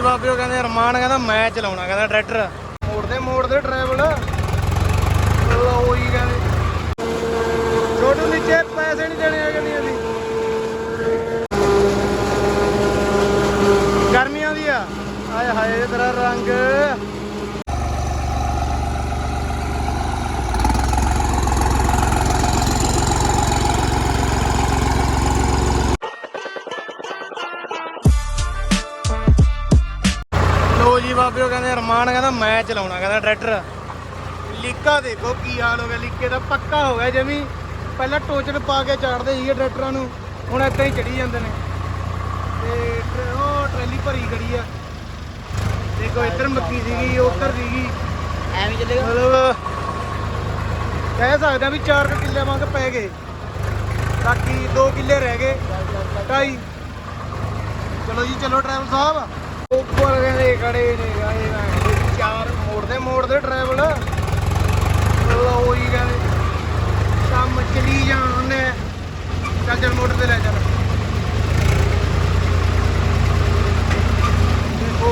ਜੀ ਬਾਬਿਓ ਕਹਿੰਦੇ ਅਰਮਾਨ ਕਹਿੰਦਾ ਮੈਂ ਚਲਾਉਣਾ, ਕਹਿੰਦਾ ਟਰੈਕਟਰ। ਮੋੜਦੇ ਮੋੜਦੇ ਟਰੈਵਲ ਲਓ ਜੀ ਕਹਿੰਦੇ। ਛੋਟੂ ਨੀਚੇ, ਪੈਸੇ ਨਹੀਂ ਦੇਣੇ ਹੈਗੇ ਨਹੀਂ ਅਸੀਂ ਗਰਮੀਆਂ ਦੀ ਆ। ਆਏ ਹਾਏ, ਤੇਰਾ ਰੰਗ। ਕਹਿੰਦੇ ਅਰਮਾਨ ਕਹਿੰਦਾ ਮੈਂ ਚਲਾਉਣਾ ਕਹਿੰਦਾ ਟਰੈਕਟਰ ਲੀਕਾ ਦੇਖੋ ਕੀ ਹਾਲ ਹੋ ਗਿਆ ਲੀਕੇ ਦਾ ਪੱਕਾ ਹੋ ਗਿਆ ਜਮੀ। ਪਹਿਲਾਂ ਟੋਚਨ ਪਾ ਕੇ ਚਾੜਦੇ ਸੀਗੇ ਟਰੈਕਟਰਾਂ ਨੂੰ ਹੁਣ ਏਦਾਂ ਹੀ ਚੜੀ ਜਾਂਦੇ ਨੇ। ਤੇ ਉਹ ਟਰੈਲੀ ਭਰੀ ਖੜੀ ਆ। ਦੇਖੋ ਇੱਧਰ ਮੱਕੀ ਸੀਗੀ ਉੱਧਰ ਸੀਗੀ। ਐਵੇਂ ਚੱਲੇਗਾ। ਮਤਲਬ ਕਹਿ ਸਕਦੇ ਆ ਵੀ 4 ਕਿੱਲੇ ਵਾਂਗ ਪੈ ਗਏ। ਬਾਕੀ 2 ਕਿੱਲੇ ਰਹਿ ਗਏ ਢਾਈ। ਚਲੋ ਜੀ ਚਲੋ ਡਰਾਈਵਰ ਸਾਹਿਬ। ਉੱਪਰ ਕਹਿੰਦੇ ਖੜੇ ਨੇ ਆਏ ਮੈਂ ਚਾਰ ਮੋੜਦੇ ਮੋੜਦੇ ਡਰਾਈਵਰ ਲਓ ਜੀ ਕਹਿੰਦੇ ਕੰਮ ਚਲੀ ਜਾਣ ਨੇ ਚੱਲ ਚੱਲ ਮੋਟਰ ਤੇ ਲੈ ਚੱਲ।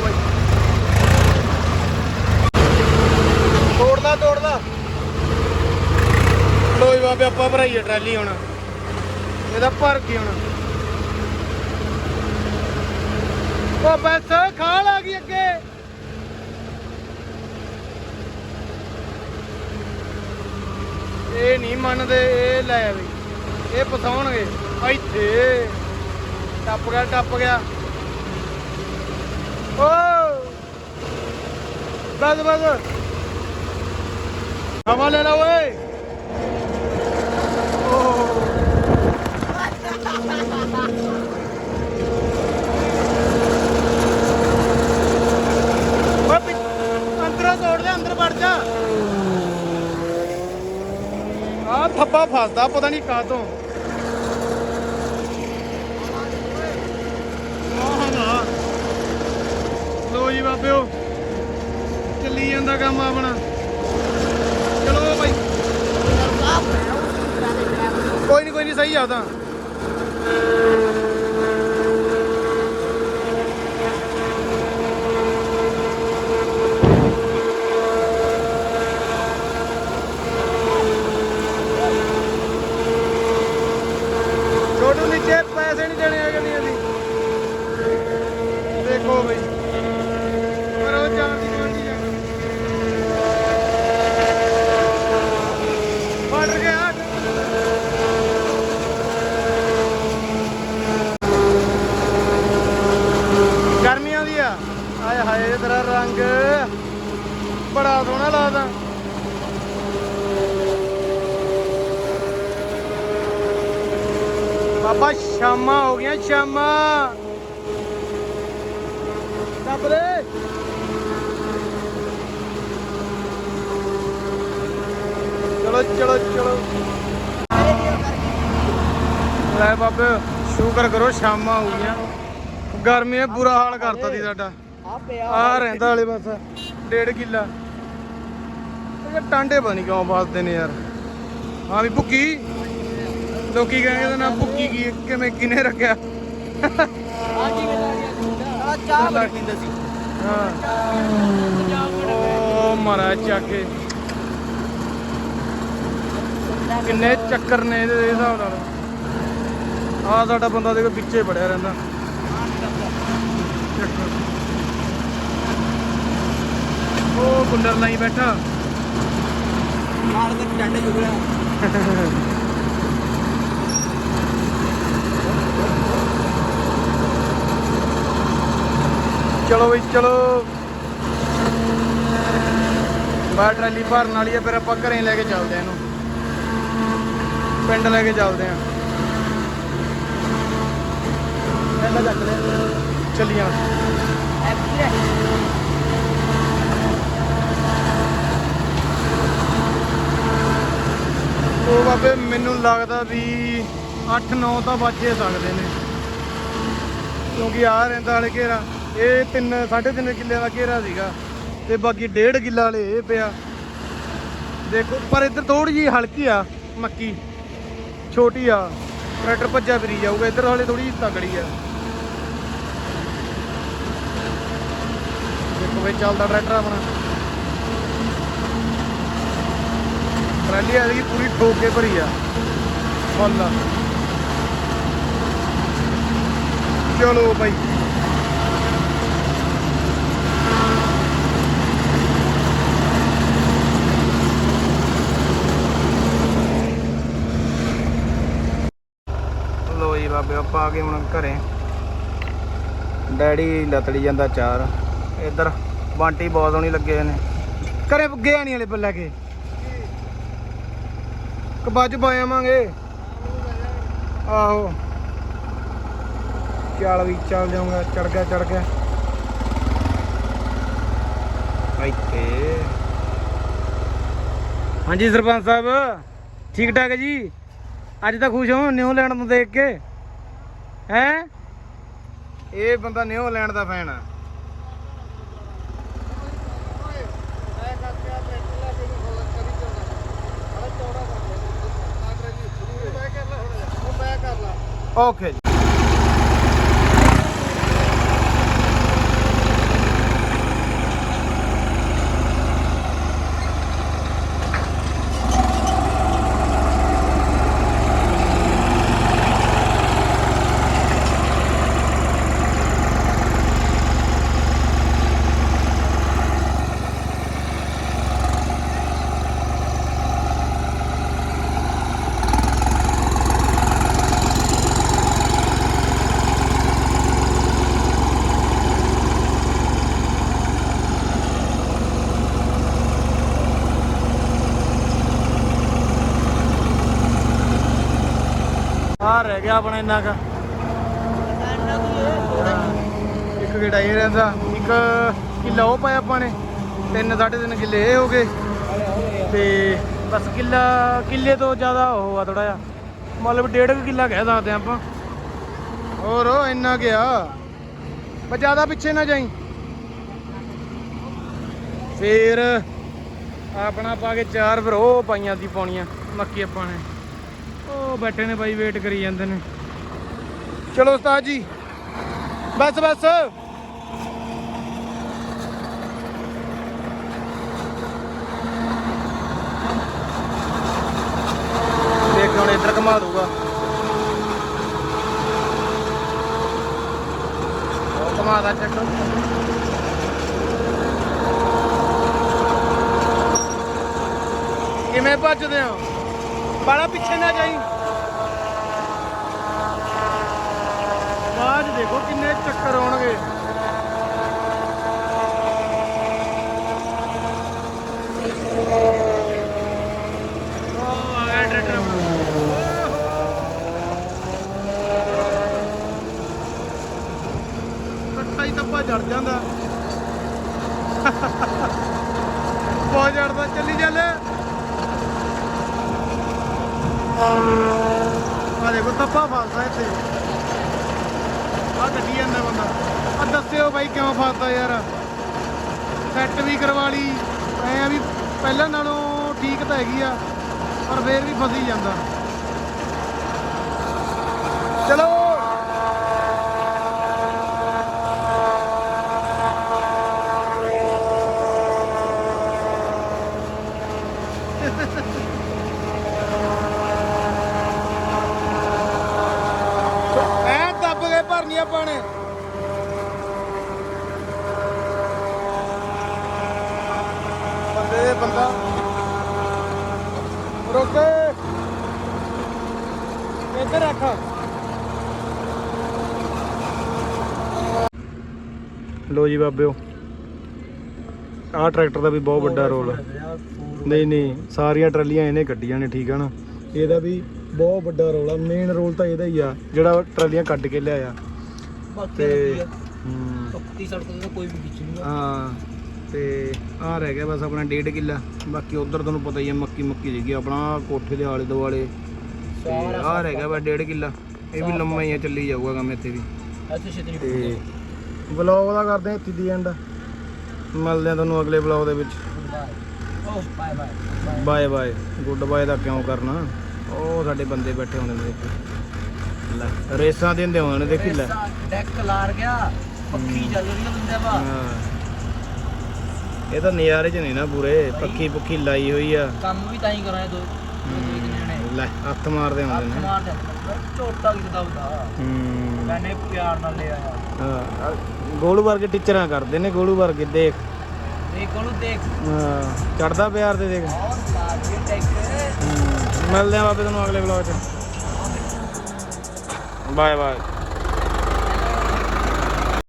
ਬਾਈ। ਤੋੜਦਾ ਤੋੜਦਾ। ਬਾਬੇ ਆਪਾਂ ਭਰਾਈਏ ਟਰਾਲੀ ਹੁਣ। ਇਹਦਾ ਭਰ ਕੇ ਹੁਣ ਉਹ ਬਸ ਖਾਲ ਆ ਗਈ ਅੱਗੇ। ਇਹ ਨਹੀਂ ਮੰਨਦੇ, ਇਹ ਲੈ ਬਈ ਇਹ ਪਸਾਉਣਗੇ ਇੱਥੇ। ਟੱਪ ਗਿਆ ਟੱਪ ਗਿਆ। ਓ! ਬਸ ਬਸ। ਹਵਾ ਲੈ ਲਾ ਓਏ। ਓਹ ਓਏ ਪਿ- ਅੰਦਰੋਂ ਤੋੜ ਦੇ ਅੰਦਰ ਵੜ ਜਾ ਆ ਫਸਦਾ, ਪਤਾ ਨਹੀਂ ਕਾਤੋਂ ਲੋ ਜੀ ਬਾਬਿਓ, ਚੱਲੀ ਜਾਂਦਾ ਕੰਮ ਆਪਣਾ। ਚਲੋ ਬਾਈ। ਕੋਈ ਨਹੀਂ ਕੋਈ ਨਹੀਂ ਸਹੀ ਆ ਤਾਂ ਛੋਟੂ ਨੀਚੇ ਪੈਸੇ ਨਹੀਂ ਦੇਣੇ ਹੈਗੇ ਨਹੀਂ ਅਸੀਂ ਦੇਖੋ ਬਈ ਪਰ ਉਹ ਜਾਣ ਦੀ ਗਵਾਂਢੀ ਜਾਣ ਫੜ ਗਿਆ ਗਰਮੀਆਂ ਦੀ ਆ ਆਏ ਹਾਏ ਤੇਰਾ ਰੰਗ ਬੜਾ ਸੋਹਣਾ ਲੱਗਦਾ ਬਾਬਾ ਸ਼ਾਮਾਂ ਹੋ ਗਈਆਂ ਸ਼ਾਮਾਂ। ਦੱਬ ਦੇ। ਚਲੋ ਚਲੋ ਚਲੋ। ਲੈ ਬਾਬੇ ਸ਼ੁਕਰ ਕਰੋ ਸ਼ਾਮਾਂ ਹੋ ਗਈਆਂ। ਗਰਮੀ ਨੇ ਬੁਰਾ ਹਾਲ ਕਰਤਾ ਸੀ ਸਾਡਾ। ਆ ਪਿਆ ਆ ਰਹਿੰਦਾ ਵਾਲੇ ਬਸ ਡੇਢ ਕਿੱਲਾ। ਇਹ ਟਾਂਡੇ ਪਤਾ ਨਹੀਂ ਕਿਉਂ ਵੱਸਦੇ ਨੇ ਯਾਰ। ਹਾਂ ਵੀ ਭੁੱਕੀ। ਲੋਕੀ ਕਹਿੰਦੇ ਇਹਦਾ ਨਾਮ ਭੁੱਕੀ ਕੀ ਕਿਵੇਂ ਕਿਨੇ ਰੱਖਿਆ? ਆ ਚਾਹ ਬੜੀ ਪੀਂਦਾ ਸੀ। ਹਾਂ। ਓ ਮਾਰਾ ਚੱਕੇ। ਕਿੰਨੇ ਚੱਕਰ ਨੇ ਇਹਦੇ ਇਹਦੇ ਹਿਸਾਬ ਨਾਲ। ਆ ਸਾਡਾ ਬੰਦਾ ਦੇਖੋ ਪਿੱਛੇ ਪੜਿਆ ਰਹਿੰਦਾ। ਚੱਕਰ। ਉਹ ਕੁੰਡਰ ਲਾਈ ਬੈਠਾ। ਚਲੋ ਬਈ ਚਲੋ। ਬਾਹਰ ਟਰਾਲੀ ਭਰਨ ਵਾਲੀ ਹੈ ਫਿਰ ਆਪਾਂ ਘਰੇ ਲੈ ਕੇ ਚੱਲਦੇ ਆ ਇਹਨੂੰ। ਪਿੰਡ ਲੈ ਕੇ ਚੱਲਦੇ ਆ। ਮੈਂ ਚੱਕ ਲਿਆ। ਚੱਲੀਆਂ ਉਹ ਬਾਬੇ, ਮੈਨੂੰ ਲੱਗਦਾ ਵੀ 8-9 ਤਾਂ ਵੱਜੇ ਸਕਦੇ ਨੇ। ਕਿਉਂਕਿ ਆ ਰਹਿੰਦਾ ਵਾਲੇ ਘੇਰਾ, ਇਹ 3 3.5 ਕਿੱਲੇ ਦਾ ਘੇਰਾ ਸੀਗਾ। ਤੇ ਬਾਕੀ 1.5 ਕਿੱਲਾ ਵਾਲੇ ਇਹ ਪਿਆ। ਦੇਖੋ, ਪਰ ਇੱਧਰ ਥੋੜੀ ਜੀ ਹਲਕੀ ਆ, ਮੱਕੀ। ਛੋਟੀ ਆ, ਟਰੈਕਟਰ ਭੱਜਿਆ ਫਿਰੀ ਜਾਊਗਾ, ਇੱਧਰ ਹਾਲੇ ਥੋੜੀ ਜਿਹੀ ਤਗੜੀ ਆ। ਦੇਖੋ ਵੇ ਚੱਲਦਾ ਟਰੈਕਟਰ ਆਪਣਾ। ਟਰਾਲੀ ਆ ਗਈ ਪੂਰੀ ਠੋਕ ਕੇ ਭਰੀ ਆ। ਫੁੱਲ ਚਲੋ ਬਾਈ। ਲੋ ਜੀ ਬਾਬੇ, ਆਪਾਂ ਆ ਗਏ ਹੁਣ ਘਰੇ। ਡੈਡੀ ਲੱਤੜੀ ਜਾਂਦਾ ਚਾਰ। ਇੱਧਰ, ਬਾਂਟੀ ਬਹੁਤ ਸੋਹਣੀ ਲੱਗੇ ਹੋਏ ਨੇ। ਘਰੇ ਗਿਆ ਨਹੀਂ ਹਲੇ ਬੱਲਾ ਕੇ। ਕਬਾਜ ਪਾਏ ਆਵਾਂਗੇ ਆਹੋ। ਚੱਲ ਵੀ, ਚੱਲ ਜਾਊਗਾ, ਚੜ ਗਿਆ ਚੜ ਗਿਆ। ਇੱਥੇ। ਹਾਂਜੀ ਸਰਪੰਚ ਸਾਹਿਬ, ਠੀਕ ਠਾਕ ਜੀ? ਅੱਜ ਤਾਂ ਖੁਸ਼ ਹੋ ਨਿਊਜ਼ੀਲੈਂਡ ਨੂੰ ਦੇਖ ਕੇ। ਹੈ? ਇਹ ਬੰਦਾ ਨਿਊਜ਼ੀਲੈਂਡ ਦਾ ਫੈਨ ਆ। ਓਕੇ ਜੀ ਆ ਰਹਿ ਗਿਆ ਆਪਣਾ ਇੰਨਾ ਕਾ। ਇੱਕ ਗੇੜਾ ਇਹ ਰਹਿੰਦਾ? ਇੱਕ ਕਿੱਲਾ ਉਹ ਪਾਇਆ ਆਪਾਂ ਨੇ। ਤਿੰਨ ਸਾਢੇ ਤਿੰਨ ਕਿੱਲੇ ਇਹ ਹੋ ਗਏ। ਤੇ ਬਸ ਕਿੱਲਾ, ਕਿੱਲੇ ਤੋਂ ਜ਼ਿਆਦਾ ਉਹ ਆ ਥੋੜਾ ਜਿਹਾ। ਮਤਲਬ ਡੇਢ ਕੁ ਕਿੱਲਾ ਕਹਿ ਸਕਦੇ ਆਪਾਂ। ਹੋਰ ਉਹ ਇੰਨਾ ਗਿਆ ਪਰ ਜ਼ਿਆਦਾ ਪਿੱਛੇ ਨਾ ਜਾਈ। ਫੇਰ ਆਪਣਾ ਪਾ ਕੇ ਚਾਰ ਫਿਰ ਉਹ ਪਾਈਆਂ ਸੀ ਪਾਉਣੀਆਂ। ਮੱਕੀ ਆਪਾਂ ਨੇ। ਉਹ ਬੈਠੇ ਨੇ ਬਾਈ ਵੇਟ ਕਰੀ ਜਾਂਦੇ ਨੇ। ਚਲੋ ਉਸਤਾਦ ਜੀ। ਬਸ ਬਸ। ਦੇਖ ਹੁਣ ਇੱਧਰ ਘੁਮਾ ਦੂਗਾ ਉਹ ਘੁਮਾਦਾ ਚੱਕ। ਕਿਵੇਂ ਭੱਜਦੇ ਹੋ? ਬਾਲਾ ਪਿੱਛੇ ਨਾ ਜਾਈ। ਬਾਅਦ ਦੇਖੋ ਕਿੰਨੇ ਚੱਕਰ ਆਉਣਗੇ। ਉਹ ਹੀ ਤੱਪਾ ਜੜ ਜਾਂਦਾ। ਬਹੁਤ ਜੜਦਾ, ਚੱਲੀ ਚੱਲ। ਆ ਦੇਖੋ ਤੱਪਾ ਫਸਦਾ ਇੱਥੇ। ਆ ਗੱਡੀ ਜਾਂਦਾ ਬੰਦਾ। ਆ ਦੱਸਿਓ ਬਾਈ ਕਿਉਂ ਫਸਦਾ ਯਾਰ। ਸੈੱਟ ਵੀ ਕਰਵਾ ਲਈ। ਐ ਆ ਵੀ ਪਹਿਲਾਂ ਨਾਲੋਂ ਠੀਕ ਤਾਂ ਹੈਗੀ ਆ, ਪਰ ਫੇਰ ਵੀ ਫਸੀ ਜਾਂਦਾ। ਚਲੋ ਐ ਦੱਬ ਕੇ ਨੇ ਬੰਦੇ ਬੰਦਾ। ਰੁਕ। ਇੱਧਰ ਰੱਖ। ਲੋ ਜੀ ਬਾਬਿਓ ਆਹ ਟਰੈਕਟਰ ਦਾ ਵੀ ਬਹੁਤ ਵੱਡਾ ਰੋਲ ਆ। ਨਹੀਂ ਨਹੀਂ ਸਾਰੀਆਂ ਟਰਾਲੀਆਂ ਇਹਨੇ ਕੱਢੀਆਂ ਨੇ ਠੀਕ ਆ ਨਾ। ਇਹਦਾ ਵੀ ਬਹੁਤ ਵੱਡਾ ਰੋਲ ਆ ਮੇਨ ਰੋਲ ਤਾਂ ਇਹਦਾ ਹੀ ਆ ਜਿਹੜਾ ਟਰਾਲੀਆਂ ਕੱਢ ਕੇ ਲਿਆਇਆ। ਤੇ ਹੂੰ, ਪੱਤੀ ਸੜਕ ਤੇ ਤਾਂ ਕੋਈ ਵੀ ਖਿੱਚ ਨਹੀਂ ਹਾਂ ਤੇ ਆਹ ਰਹਿ ਗਿਆ ਬਸ ਆਪਣਾ ਡੇਢ ਕਿੱਲਾ। ਬਾਕੀ ਉਧਰ ਤੁਹਾਨੂੰ ਪਤਾ ਹੀ ਆ ਮੱਕੀ ਮੱਕੀ ਸੀਗੀ ਆਪਣਾ ਕੋਠੇ ਦੇ ਆਲੇ ਦੁਆਲੇ। ਤੇ ਆਹ ਰਹਿ ਗਿਆ ਬਸ ਡੇਢ ਕਿੱਲਾ। ਇਹ ਵੀ ਲੰਮਾ ਹੀ ਆ ਚੱਲੀ ਜਾਊਗਾ ਕੰਮ ਇੱਥੇ ਵੀ। ਇੱਥੇ ਛੇਤੀ ਨਹੀਂ ਤੇ ਵਲੌਗ ਦਾ ਕਰਦੇ ਹਾਂ ਇੱਥੇ ਦੀ ਐਂਡ ਮਿਲਦੇ ਆ ਤੁਹਾਨੂੰ ਅਗਲੇ ਵਲੌਗ ਦੇ ਵਿੱਚ। ਓ bye bye bye bye good bye ਦਾ ਕਿਉਂ ਕਰਨਾ? ਉਹ ਸਾਡੇ ਬੰਦੇ ਬੈਠੇ ਹੁੰਦੇ ਨੇ ਲੈ ਰੇਸਾਂ ਦਿੰਦੇ ਹੋਣੇ ਦੇਖੀ ਲੈ। ਡੈਕ ਲਾਰ ਗਿਆ ਪੱਖੀ ਚੱਲ ਰਹੀ ਆ ਬੰਦੇ ਵਾ ਇਹ ਤਾਂ ਨਜ਼ਾਰੇ 'ਚ ਨਹੀਂ ਨਾ ਪੂਰੇ ਪੱਖੀ ਪੁੱਖੀ ਲਾਈ ਹੋਈ ਆ। ਕੰਮ ਵੀ ਤਾਂ ਹੀ ਕਰਾਂ ਦੋ ਲੈ ਹੱਥ ਮਾਰਦੇ ਹੱਥ ਹੁੰਦੇ ਨੇ। ਮਾਰ ਦੇ ਝੋਟਾ ਹੁੰਦਾ। ਹੂੰ। ਮੈਨੇ ਪਿਆਰ ਨਾਲ ਲਿਆ ਆ। ਹਾਂ ਗੋਲੂ ਵਰਗੇ ਟੀਚਰਾਂ ਕਰਦੇ ਨੇ ਗੋਲੂ ਵਰਗੇ ਦੇਖ। ਦੇਖ ਕੋਲ ਦੇਖ। ਹਾਂ ਚੜਦਾ ਪਿਆਰ ਤੇ ਦੇਖ। ਮਿਲਦੇ ਆ ਬਾਬੇ ਤੁਹਾਨੂੰ ਅਗਲੇ ਵਲੌਗ 'ਚ। Bye bye